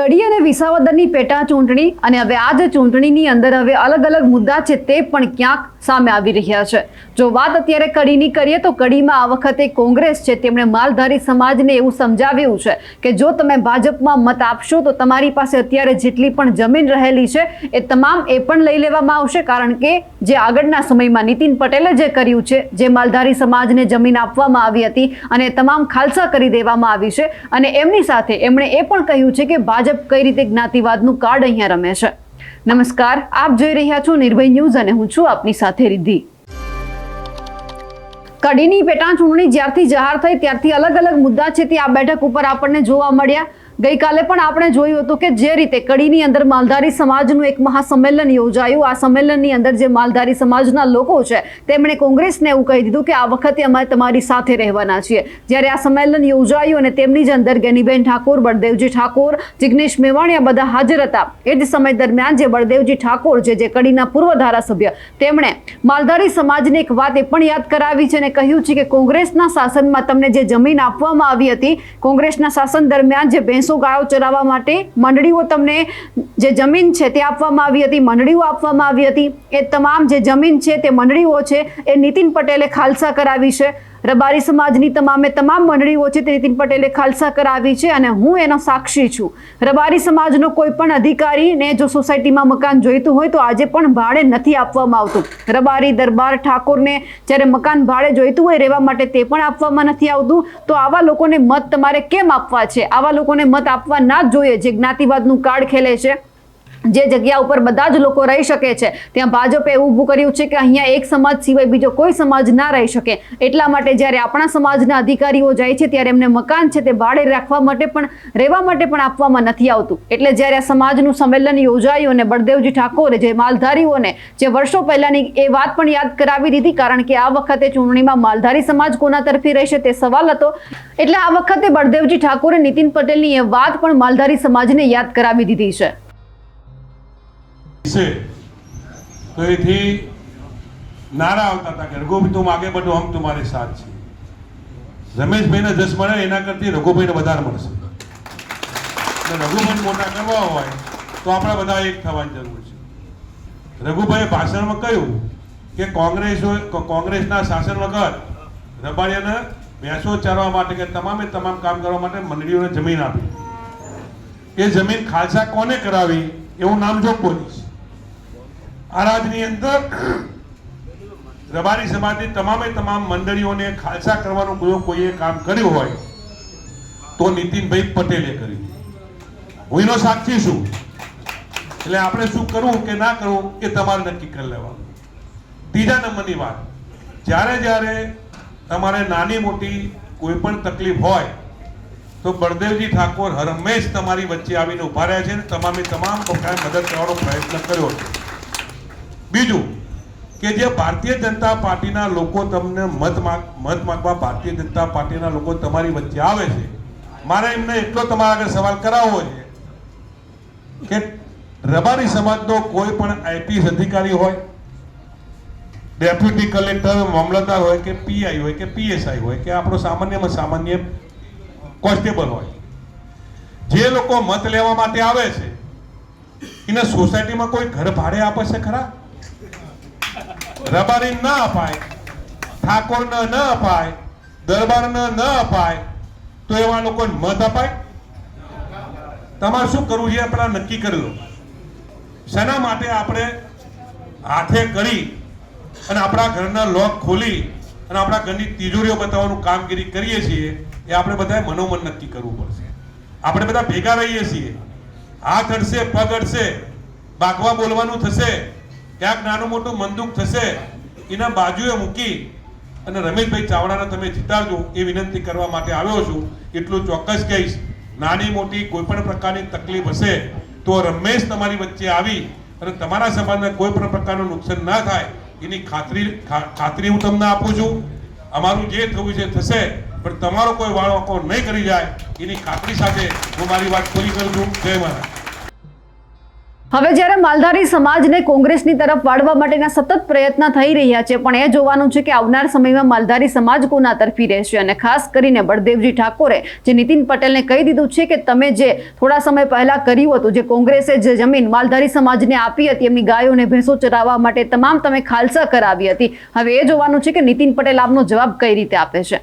કડી અને વિસાવદરની પેટા ચૂંટણી અને હવે આ જ ચૂંટણીની અંદર હવે અલગ અલગ મુદ્દા છે તે પણ ક્યાંક સામે આવી રહ્યા છે. જો વાત અત્યારે કડીની કરીએ તો કડીમાં આ વખતે કોંગ્રેસ છે, તેમણે માલધારી સમાજને એવું સમજાવ્યું છે કે જો તમે ભાજપમાં મત આપશો તો તમારી પાસે અત્યારે જેટલી પણ જમીન રહેલી છે એ તમામ એ પણ લઈ લેવામાં આવશે, કારણ કે જે આગળના સમયમાં નીતિન પટેલે જે કર્યું છે, જે માલધારી સમાજને જમીન આપવામાં આવી હતી અને તમામ ખાલસા કરી દેવામાં આવી છે અને એમની સાથે એમણે એ પણ કહ્યું છે કે ભાજપ કઈ રીતે જ્ઞાતિવાદનું કાર્ડ અહીંયા રમે છે. નમસ્કાર, આપ જોઈ રહ્યા છો નિર્ભય ન્યૂઝ અને હું છું આપની સાથે રિદ્ધિ. કડીની પેટા ચૂંટણી જ્યારથી જાહેર થઈ, ત્યારથી અલગ અલગ મુદ્દા છે તે આ બેઠક ઉપર આપણને જોવા મળ્યા. ગઈકાલે પણ આપણે જોયું હતું કે જે રીતે કડીની અંદર માલધારી સમાજનું એક મહાસંમેલન યોજાયું. આ સંમેલનની અંદર જે માલધારી સમાજના લોકો છે, તેમણે કોંગ્રેસને એવું કહી દીધું કે આ વખતે અમે તમારી સાથે રહેવાના છીએ. જ્યારે આ સંમેલન યોજાયું અને તેમની જ અંદર ગેનીબેન ઠાકોર, બળદેવજી ઠાકોર, જિગ્નેશ મેવાણીયા બધા હાજર હતા. એ જ સમય દરમિયાન જે બળદેવજી ઠાકોર છે, જે કડીના પૂર્વ ધારાસભ્ય, તેમણે માલધારી સમાજને એક વાત એ પણ યાદ કરાવી છે અને કહ્યું છે કે કોંગ્રેસના શાસનમાં તમને જે જમીન આપવામાં આવી હતી, કોંગ્રેસના શાસન દરમિયાન જે ભેંસો ગાયો ચરાવવા માટે મંડળીઓ તમને જે જમીન છે તે આપવામાં આવી હતી, મંડળીઓ આપવામાં આવી હતી. એ તમામ જે જમીન છે તે મંડળીઓ છે એ નીતિન પટેલે ખાલસા કરાવી છે. રબારી સમાજની તમામે તમામ મંડળીઓ છે તે નીતિન પટેલે ખાલસા કરાવી છે અને હું એનો સાક્ષી છું. રબારી સમાજનો કોઈ પણ અધિકારીને જો સોસાયટીમાં મકાન જોઈતું હોય તો આજે પણ ભાડે નથી આપવામાં આવતું. રબારી દરબાર ઠાકોરને જ્યારે મકાન ભાડે જોઈતું હોય રહેવા માટે તે પણ આપવામાં નથી આવતું. તો આવા લોકોને મત તમારે કેમ આપવા છે? આવા લોકોને મત આપવા ના જ જોઈએ જે જ્ઞાતિવાદનું કાર્ડ ખેલે છે? જે જગ્યા ઉપર બધા જ લોકો રહી શકે છે, ત્યાં ભાજપે એવું ઊભું કર્યું છે કે અહીંયા એક સમાજ સિવાય બીજો કોઈ સમાજ ના રહી શકે. એટલા માટે જ્યારે આપણા સમાજના અધિકારીઓ જાય છે, ત્યારે એમને મકાન છે તે ભાડે રાખવા માટે પણ, રહેવા માટે પણ આપવામાં નથી આવતું. એટલે જ્યારે આ સમાજનું સંમેલન યોજાયું અને બળદેવજી ઠાકોરે જે માલધારીઓને જે વર્ષો પહેલાની એ વાત પણ યાદ કરાવી દીધી, કારણ કે આ વખતે ચૂંટણીમાં માલધારી સમાજ કોના તરફી રહેશે તે સવાલ હતો. એટલે આ વખતે બળદેવજી ઠાકોરે નીતિન પટેલની એ વાત પણ માલધારી સમાજને યાદ કરાવી દીધી છે. છે. તો એથી નારા આવતા હતા કે, રઘુભાઈ, તું આગે બધું, હમ તમારે સાથ છે. રમેશભાઈને જસ મળે, એના કરતી રઘુભાઈને વધારે મળશે. રઘુભાઈ મોટા કરવા હોય, તો આપણે બધા એક થવાની જરૂર છે. રઘુભાઈએ ભાષણમાં કહ્યું કે, કોંગ્રેસ કોંગ્રેસના શાસન વગર રબાડિયાને ભેંસો ચારવા માટે કે તમામે તમામ કામ કરવા માટે મંડળીઓને જમીન આપી. એ જમીન ખાલસા કોને કરાવી? એવું નામ જો બોલીશ આ અંદર રબારી સમાજની તમામે તમામ મંડળીઓને ખાલસા કરવાનું કોઈ કોઈએ કામ કર્યું હોય, તો નીતિનભાઈ પટેલે કર્યું હું એનો સાક્ષી છું એટલે આપણે શું કરવું કે ના કરવું એ તમારે નક્કી કરી લેવાનું. ત્રીજા નંબરની વાત, જ્યારે જ્યારે તમારે નાની મોટી કોઈ પણ તકલીફ હોય, તો બળદેવજી ઠાકોર હરમેશ તમારી વચ્ચે આવીને ઊભા રહ્યા છે અને તમામે તમામ પ્રકારે મદદ કરવાનો પ્રયત્ન કર્યો છે. બીજું કે જે ભારતીય જનતા પાર્ટીના લોકો તમને મત માગ, મત માંગવા ભારતીય જનતા પાર્ટીના લોકો તમારી વચ્ચે આવે છે, મારે એમને એટલો તમારા આગળ સવાલ કરાવવો છે કે રબારી સમાજનો કોઈ પણ આઈપીએસ અધિકારી હોય, ડેપ્યુટી કલેક્ટર, મામલતદાર હોય કે પીઆઈ હોય કે પીએસઆઈ હોય કે આપણો સામાન્યમાં સામાન્ય કોન્સ્ટેબલ હોય, જે લોકો મત લેવા માટે આવે છે, એને સોસાયટીમાં કોઈ ઘર ભાડે આપે છે ખરા? રબારી ન અપાય, ઠાકોરને ન અપાય, દરબારને ન અપાય, તો એવા લોકોને મત અપાય? તમારે શું કરવું છે પેલા નક્કી કરી લો. શેના માટે આપણે હાથે કરી અને આપણા ઘરના લોક ખોલી અને આપણા ઘરની તિજોરીઓ બતાવવાનું કામગીરી કરીએ છીએ, એ આપણે બધાએ મનોમન નક્કી કરવું પડશે. આપણે બધા ભેગા રહીએ છીએ. હાથ અડશે, પગ અડશે, બાગવા બોલવાનું થશે ક્યાંક નાનું મોટું મંદુક થશે, એના બાજુએ મૂકી અને રમેશભાઈ ચાવડાને તમે જીતાડજો એ વિનંતી કરવા માટે આવ્યો છું. એટલું ચોક્કસ કહીશ, નાની મોટી કોઈ પણ પ્રકારની તકલીફ હશે તો રમેશ તમારી વચ્ચે આવી અને તમારા સમાજને કોઈ પણ પ્રકારનું નુકસાન ના થાય એની ખાતરી ખાતરી હું તમને આપું છું. અમારું જે થવું છે થશે, પણ તમારો કોઈ વાળો નહીં કરી જાય એની ખાતરી સાથે હું મારી વાત પૂરી કરું છું. જય મહારાજ હવે જ્યારે માલધારી સમાજને કોંગ્રેસની તરફ વાળવા માટેના સતત પ્રયત્ન થઈ રહ્યા છે, પણ એ જોવાનું છે કે આવનાર સમયમાં માલધારી સમાજ કોના તરફી રહેશે અને ખાસ કરીને બળદેવજી ઠાકોરે જે નીતિન પટેલને કહી દીધું છે કે તમે જે થોડા સમય પહેલા કર્યું હતું, જે કોંગ્રેસે જે જમીન માલધારી સમાજને આપી હતી, એમની ગાયોને ભેંસો ચરાવવા માટે તમામ તમે ખાલસા કરાવી હતી, હવે એ જોવાનું છે કે નીતિન પટેલ આપનો જવાબ કઈ રીતે આપે છે?